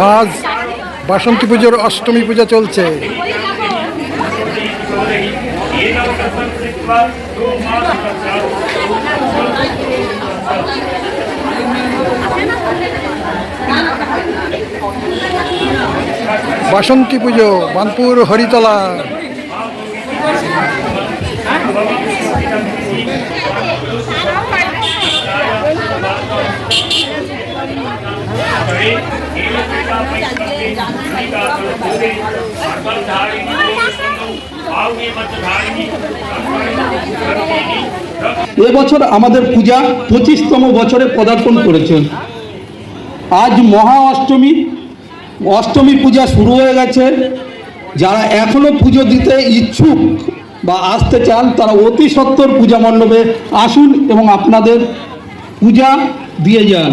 আজ বাসন্তী পুজোর অষ্টমী পূজা চলছে। বাসন্তী পুজো বানপুর হরিতলা। এবছর আমাদের পূজা পঁচিশতম বছরে পদার্পণ করেছে। আজ মহা অষ্টমী। অষ্টমী পূজা শুরু হয়ে গেছে। যারা এখনও পুজো দিতে ইচ্ছুক বা আসতে চান, তারা অতি সত্বর পূজা মণ্ডপে আসুন এবং আপনাদের পূজা দিয়ে যান।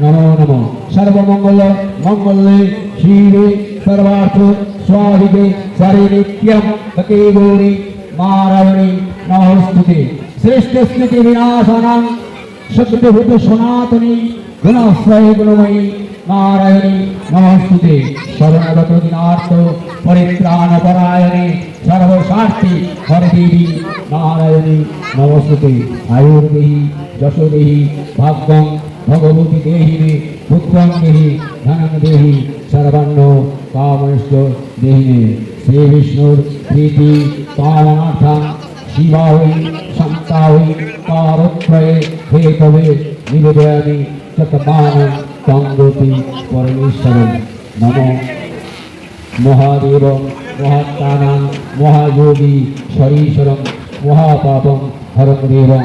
নমো নমো সর্বমঙ্গল, মঙ্গলে শিবে, সর্বার্থ স্বাধিকে শারীরিক্যম হতে গৌরী নারায়ণী নমস্তুতে। শ্রেষ্ঠ স্মৃতি বিনাশানাং সত্যভূত সনাতনী গুণাশ্রয় গুণময়ী নারায়ণী নমস্তুতে। শরণগত দিনার্থ পরিত্রাণ পরায়ণে সর্বস্বার্থী হরদেবী নারায়ণী নমস্তুতে। আয়ুর্দেহি যশোদেহি ভাগ্যং ভগবতী দেহিনে পুত্রং দেহি ধনং দেহি, সর্বান্ন কামশ্চ দেহিনে শ্রী বিষ্ণুর প্রীতি কামনার্থং শিবাহৈ শান্তাহৈ কারত্রয়ে হেতবে নিবেদয়ামি চতমান তঙ্গতি পরমেশ্বরম। নম মহাদেব মহাত্মানাং মহাযোগী, শরীশ্বরম, মহাপাপম, হরম দেবম